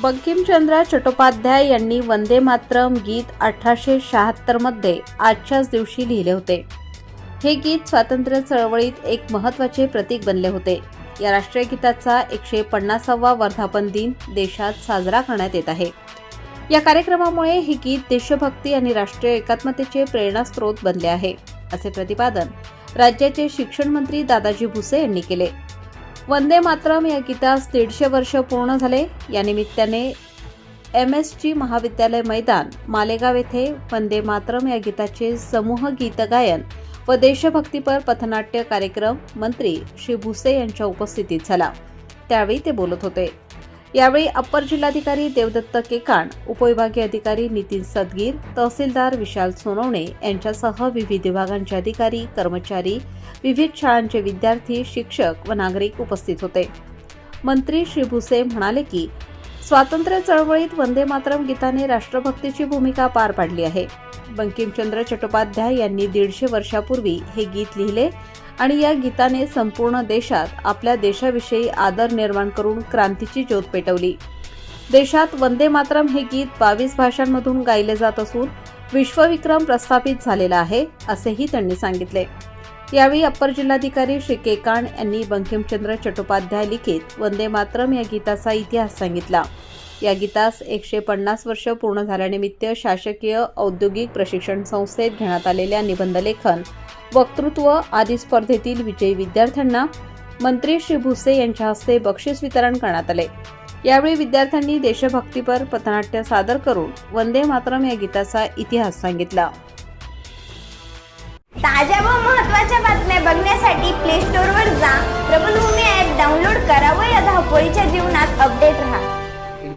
बंकिमचंद्र चट्टोपाध्याय यांनी वंदे मातरम गीत अठराशे शहात्तरमध्ये आजच्याच दिवशी लिहिले होते. हे गीत स्वातंत्र्य चळवळीत एक महत्त्वाचे प्रतीक बनले होते. या राष्ट्रीय गीताचा एकशे पन्नासावा वर्धापन दिन देशात साजरा करण्यात येत आहे. या कार्यक्रमामुळे हे गीत देशभक्ती आणि राष्ट्रीय एकात्मतेचे प्रेरणास्त्रोत बनले आहे असे प्रतिपादन राज्याचे शिक्षण मंत्री दादाजी भुसे यांनी केले. वंदे मातरम या गीतास दीडशे वर्ष पूर्ण झाले. या निमित्ताने एम एस जी महाविद्यालय मैदान मालेगाव येथे वंदे मातरम या गीताचे समूह गीतगायन व देशभक्तीपर पथनाट्य कार्यक्रम मंत्री श्री भुसे यांच्या उपस्थितीत झाला. त्यावेळी ते बोलत होते. यावेळी अप्पर जिल्हाधिकारी देवदत्त केकाण उपविभागीय अधिकारी नितीन सदगीर तहसीलदार विशाल सोनवणे यांच्यासह विविध विभागांचे अधिकारी कर्मचारी विविध शाळांचे विद्यार्थी शिक्षक व नागरिक उपस्थित होते. मंत्री श्री भुसे म्हणाले की स्वातंत्र्य चळवळीत वंदे मातरम गीताने राष्ट्रभक्तीची भूमिका पार पाडली आहे. बंकिमचंद्र चट्टोपाध्याय यांनी दीडशे वर्षापूर्वी हे गीत लिहिले आणि या गीताने संपूर्ण देशात आपल्या देशाविषयी आदर निर्माण करून क्रांतीची ज्योत पेटवली. देशात वंदे मातरम हे गीत बावीस भाषांमधून गायले जात असून विश्वविक्रम प्रस्थापित झालेला आहे असेही त्यांनी सांगितले. यावेळी अप्पर जिल्हाधिकारी श्री केकाण यांनी बंकिमचंद्र चट्टोपाध्याय लिखित वंदे मातरम या गीताचा इतिहास सांगितला. या गीतास एकशे पन्नास वर्ष पूर्ण झाल्यानिमित्त शासकीय औद्योगिक प्रशिक्षण संस्थेत घेण्यात आलेल्या निबंधलेखन वक्तृत्व आदी स्पर्धेतील विजयी विद्यार्थ्यांना मंत्री श्री भुसे यांच्या हस्ते बक्षीस वितरण करण्यात आले. यावेळी विद्यार्थ्यांनी देशभक्तीपर पथनाट्य सादर करून वंदे मातरम या गीताचा इतिहास सांगितला. ताज्या व महत्त्वाच्या बातम्या बघण्यासाठी प्ले स्टोअरवर जा. प्रबलभूमी ॲप डाउनलोड करा व या धावपळीच्या जीवनात अपडेट राहा.